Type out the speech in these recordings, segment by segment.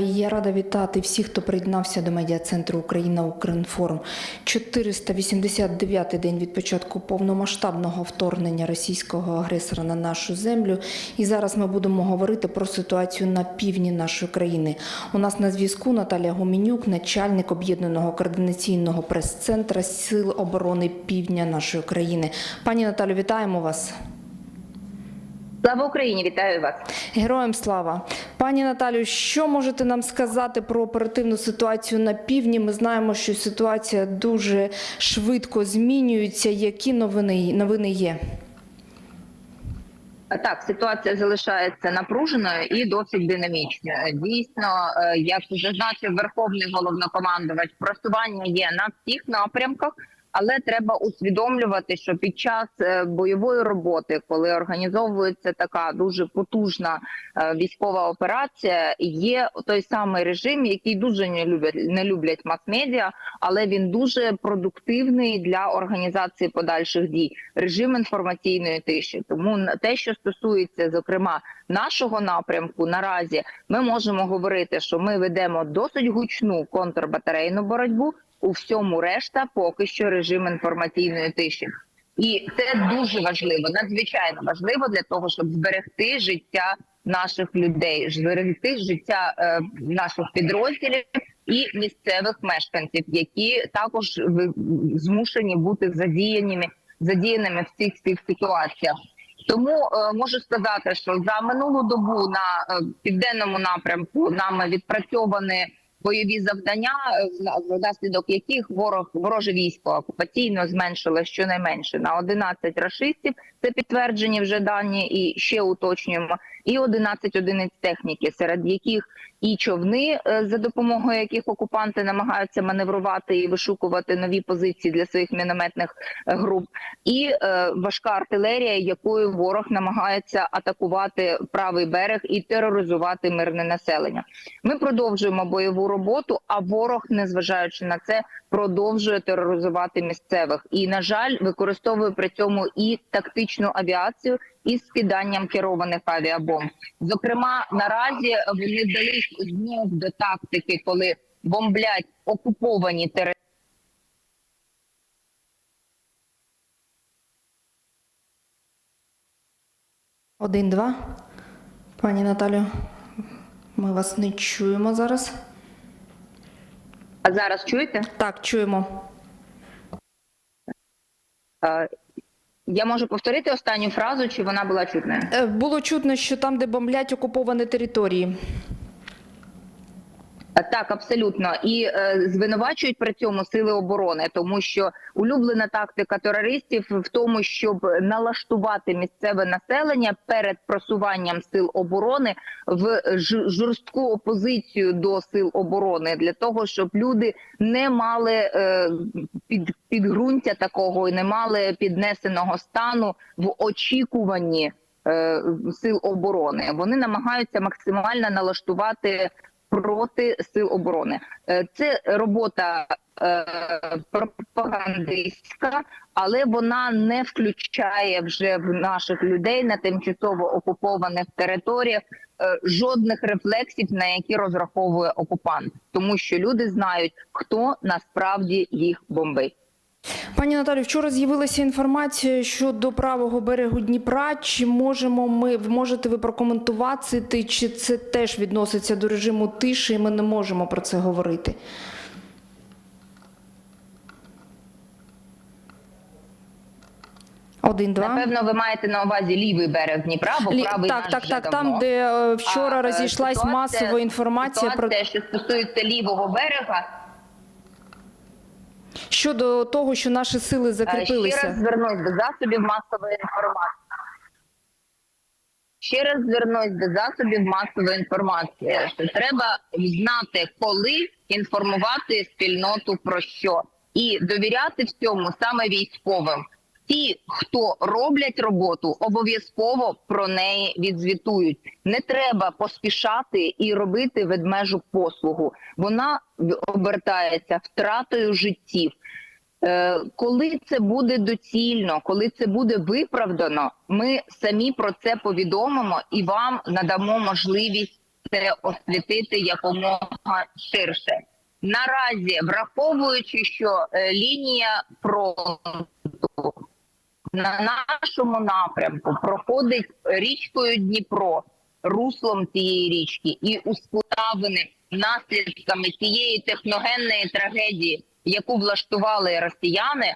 Я рада вітати всіх, хто приєднався до медіа-центру Україна Укрінформ. 489-й день від початку повномасштабного вторгнення російського агресора на нашу землю. І зараз ми будемо говорити про ситуацію на півдні нашої країни. У нас на зв'язку Наталія Гуменюк, начальник об'єднаного координаційного прес-центра Сил оборони Півдня нашої країни. Пані Наталю, вітаємо вас. Слава Україні, вітаю вас. Героям слава, пані Наталю, що можете нам сказати про оперативну ситуацію на півдні? Ми знаємо, що ситуація дуже швидко змінюється. Які новини новини є? Так, ситуація залишається напруженою і досить динамічною. Дійсно, е, як зазначив Верховний головнокомандувач, просування є на всіх напрямках, але треба усвідомлювати, що під час е, бойової роботи, коли організовується така дуже потужна е, військова операція, є той самий режим, який дуже не люблять не люблять мас-медіа, але він дуже продуктивний для організації подальших дій. Режим інформаційної тиші. Тому те, що стосується зокрема нашого напрямку, наразі ми можемо говорити, що ми ведемо досить гучну контрбатарейну боротьбу. У всьому решта поки що режим інформаційної тиші. І це дуже важливо, надзвичайно важливо для того, щоб зберегти життя наших людей, зберегти життя е, наших підрозділів і місцевих мешканців, які також змушені бути задіяними задіяними в цих цих ситуаціях. Тому е, можу сказати, що за минулу добу на е, південному напрямку нами відпрацьовані бойові завдання, е, вна- внаслідок яких ворог вороже військо окупаційно зменшило щонайменше на 11 рашистів. Це підтверджені вже дані, і ще уточнюємо. І 11 одиниць техніки, серед яких і човни, е, за допомогою яких окупанти намагаються маневрувати і вишукувати нові позиції для своїх мінометних е, груп, і е, важка артилерія, якою ворог намагається атакувати правий берег і тероризувати мирне населення. Ми продовжуємо бойову роботу, а ворог, незважаючи на це, продовжує тероризувати місцевих і, на жаль, використовує при цьому і тактичну авіацію із скиданням керованих авіабомб. Зокрема, наразі вони вдались знов до тактики, коли бомблять окуповані території. Один, два. Пані Наталю, ми вас не чуємо зараз. А зараз чуєте? Так, чуємо. Я можу повторити останню фразу, чи вона була чутною? Е, Було чутно, що там, де бомблять окуповані території. Так, абсолютно, і е, звинувачують при цьому сили оборони, тому що улюблена тактика терористів в тому, щоб налаштувати місцеве населення перед просуванням сил оборони в жорстку опозицію до сил оборони для того, щоб люди не мали е, під підґрунтя такого і не мали піднесеного стану в очікуванні е, сил оборони. Вони намагаються максимально налаштувати проти сил оборони. Е, Це робота е, пропагандистська, але вона не включає вже в наших людей на тимчасово окупованих територіях е, жодних рефлексів, на які розраховує окупант, тому що люди знають, хто насправді їх бомбить. Пані Наталю, вчора з'явилася інформація щодо правого берегу Дніпра. Чи можемо ми можете ви прокоментувати, чи це теж відноситься до режиму тиші, і ми не можемо про це говорити? Один, два. Напевно, ви маєте на увазі лівий берег Дніпра, бо Лі- правий так, наш так, вже так. давно. Там, де е, вчора А, е, розійшлась ситуація- масова інформація про ситуація, що стосується лівого берега. Щодо того, що наші сили закріпилися. Ще раз звернусь до засобів масової інформації. Ще раз звернусь до засобів масової інформації, що треба знати, коли інформувати спільноту про що, і довіряти в цьому саме військовим. Ті, хто роблять роботу, обов'язково про неї відзвітують. Не треба поспішати і робити ведмежу послугу. Вона обертається втратою життів. Е, Коли це буде доцільно, коли це буде виправдано, ми самі про це повідомимо і вам надамо можливість це освітити якомога ширше. Наразі, враховуючи, що е, лінія фронту на нашому напрямку проходить річкою Дніпро, руслом цієї річки і ускладнені наслідками цієї техногенної трагедії, яку влаштували росіяни,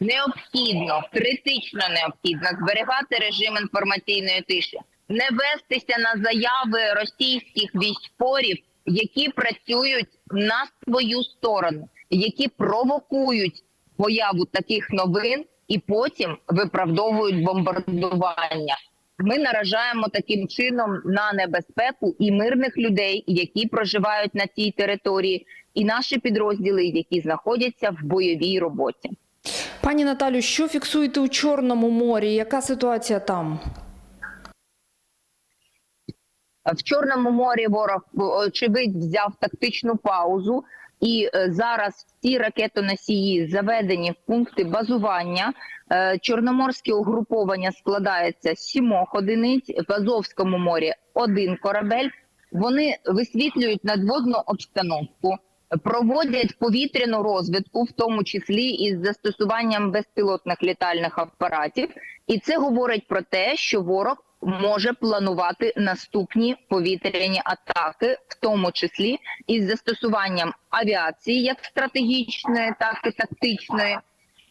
необхідно, критично необхідно зберігати режим інформаційної тиші, не вестися на заяви російських військових, які працюють на свою сторону, які провокують появу таких новин і потім виправдовують бомбардування. Ми наражаємо таким чином на небезпеку і мирних людей, які проживають на цій території, і наші підрозділи, які знаходяться в бойовій роботі. Пані Наталю, що фіксуєте у Чорному морі? Яка ситуація там? В Чорному морі ворог очевидь взяв тактичну паузу, і е, зараз всі ракетоносії заведені в пункти базування. Е, Чорноморське угруповання складається з сімох одиниць в Азовському морі один корабель. Вони висвітлюють надводну обстановку, проводять повітряну розвідку, в тому числі із застосуванням безпілотних літальних апаратів. І це говорить про те, що ворог може планувати наступні повітряні атаки, в тому числі із застосуванням авіації, як стратегічної, так і тактичної,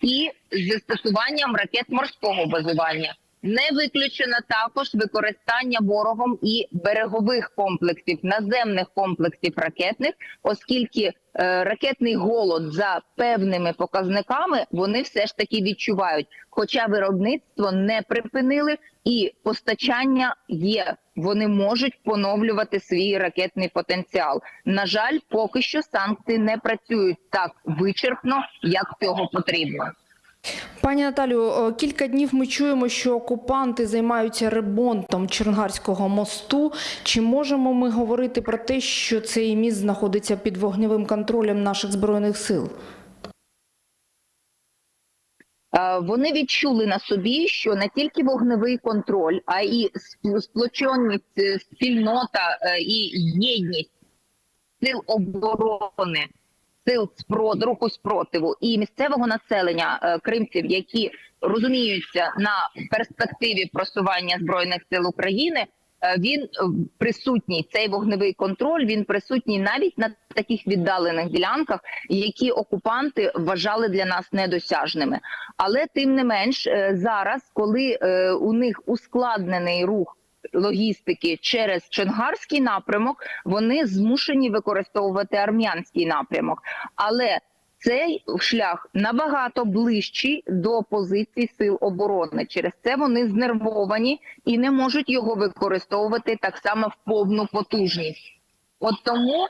і з застосуванням ракет морського базування. Не виключено також використання ворогом і берегових комплексів, наземних комплексів ракетних, оскільки е, ракетний голод за певними показниками вони все ж таки відчувають. Хоча виробництво не припинили і постачання є. Вони можуть поновлювати свій ракетний потенціал. На жаль, поки що санкції не працюють так вичерпно, як цього потрібно. Пані Наталю, кілька днів ми чуємо, що окупанти займаються ремонтом Чернгарського мосту. Чи можемо ми говорити про те, що цей міст знаходиться під вогневим контролем наших збройних сил? Е, Вони відчули на собі, що не тільки вогневий контроль, а і сп- сплоченість, е, спільнота е, і єдність сил оборони, сил спро- руху спротиву і місцевого населення е, кримців, які розуміються на перспективі просування збройних сил України. е, Він е, присутній цей вогневий контроль. Він присутній навіть на таких віддалених ділянках, які окупанти вважали для нас недосяжними. Але тим не менш, зараз, коли у них ускладнений рух логістики через Чонгарський напрямок, вони змушені використовувати армянський напрямок. Але цей шлях набагато ближчий до позицій сил оборони. Через це вони знервовані і не можуть його використовувати так само в повну потужність. От тому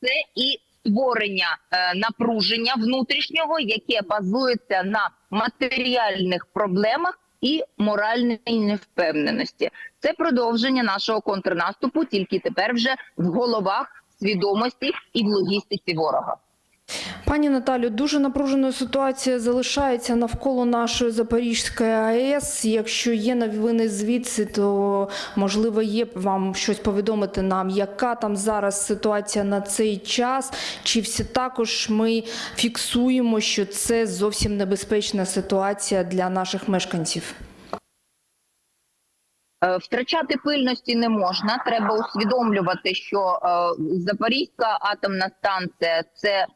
це і створення е, напруження внутрішнього, яке базується на матеріальних проблемах і моральної невпевненості. Це продовження нашого контрнаступу, тільки тепер вже в головах, свідомості і в логістиці ворога. Пані Наталю, дуже напруженою ситуація залишається навколо нашої Запорізької АЕС. Якщо є новини звідси, то можливо є вам щось повідомити нам, яка там зараз ситуація на цей час, чи все також ми фіксуємо, що це зовсім небезпечна ситуація для наших мешканців. Е, Втрачати пильності не можна. Треба усвідомлювати, що е, Запорізька атомна станція це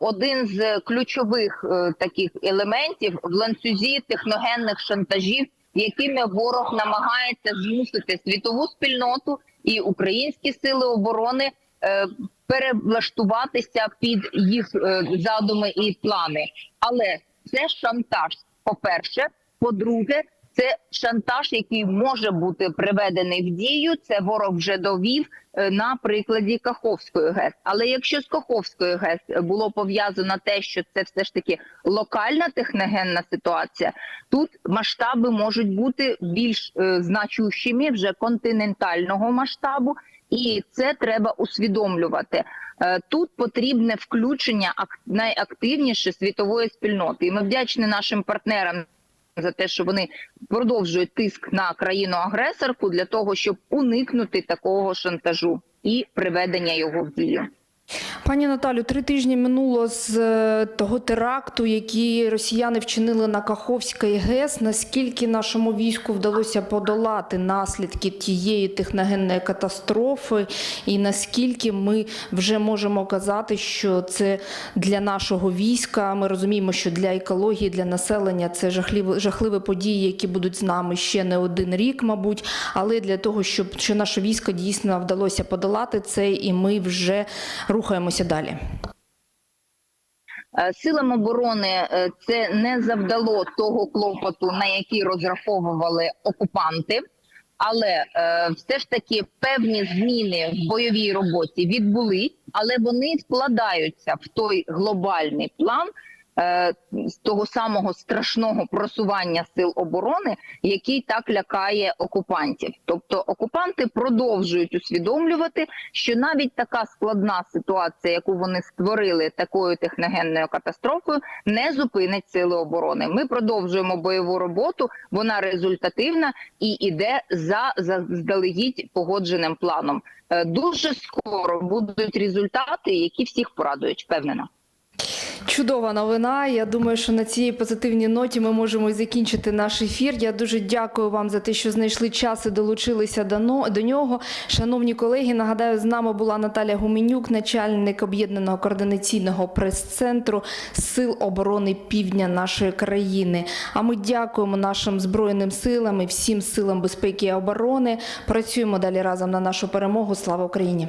один з ключових е, таких елементів в ланцюзі техногенних шантажів, якими ворог намагається змусити світову спільноту і українські сили оборони е, перевлаштуватися під їх е, задуми і плани. Але це шантаж. По перше, по-друге, це шантаж, який може бути приведений в дію. Це ворог вже довів е, на прикладі Каховської ГЕС. Але якщо з Каховської ГЕС було пов'язано те, що це все ж таки локальна техногенна ситуація, тут масштаби можуть бути більш е, значущими вже континентального масштабу. І це треба усвідомлювати. Е, Тут потрібне включення ак- найактивніше світової спільноти. І ми вдячні нашим партнерам за те, що вони продовжують тиск на країну агресорку для того, щоб уникнути такого шантажу і приведення його в дію. Пані Наталю, три тижні минуло з е, того теракту, який росіяни вчинили на Каховській ГЕС. Наскільки нашому війську вдалося подолати наслідки тієї техногенної катастрофи, і наскільки ми вже можемо казати, що це для нашого війська? Ми розуміємо, що для екології, для населення це жахливі, жахливі події, які будуть з нами ще не один рік, мабуть. Але для того, щоб що наше військо дійсно вдалося подолати це, і ми вже рухаємося далі. Е, Силам оборони е, це не завдало того клопоту, на який розраховували окупанти. Але е, все ж таки певні зміни в бойовій роботі відбулись, але вони складаються в той глобальний план того самого страшного просування сил оборони, який так лякає окупантів. Тобто окупанти продовжують усвідомлювати, що навіть така складна ситуація, яку вони створили такою техногенною катастрофою, не зупинить сили оборони. Ми продовжуємо бойову роботу. Вона результативна і іде за заздалегідь погодженим планом. Е, Дуже скоро будуть результати, які всіх порадують. Впевнена. Чудова новина. Я думаю, що на цій позитивній ноті ми можемо закінчити наш ефір. Я дуже дякую вам за те, що знайшли час і долучилися до нього. Шановні колеги, нагадаю, з нами була Наталя Гуменюк, начальник об'єднаного координаційного прес-центру Сил оборони Півдня нашої країни. А ми дякуємо нашим збройним силам і всім силам безпеки і оборони. Працюємо далі разом на нашу перемогу. Слава Україні!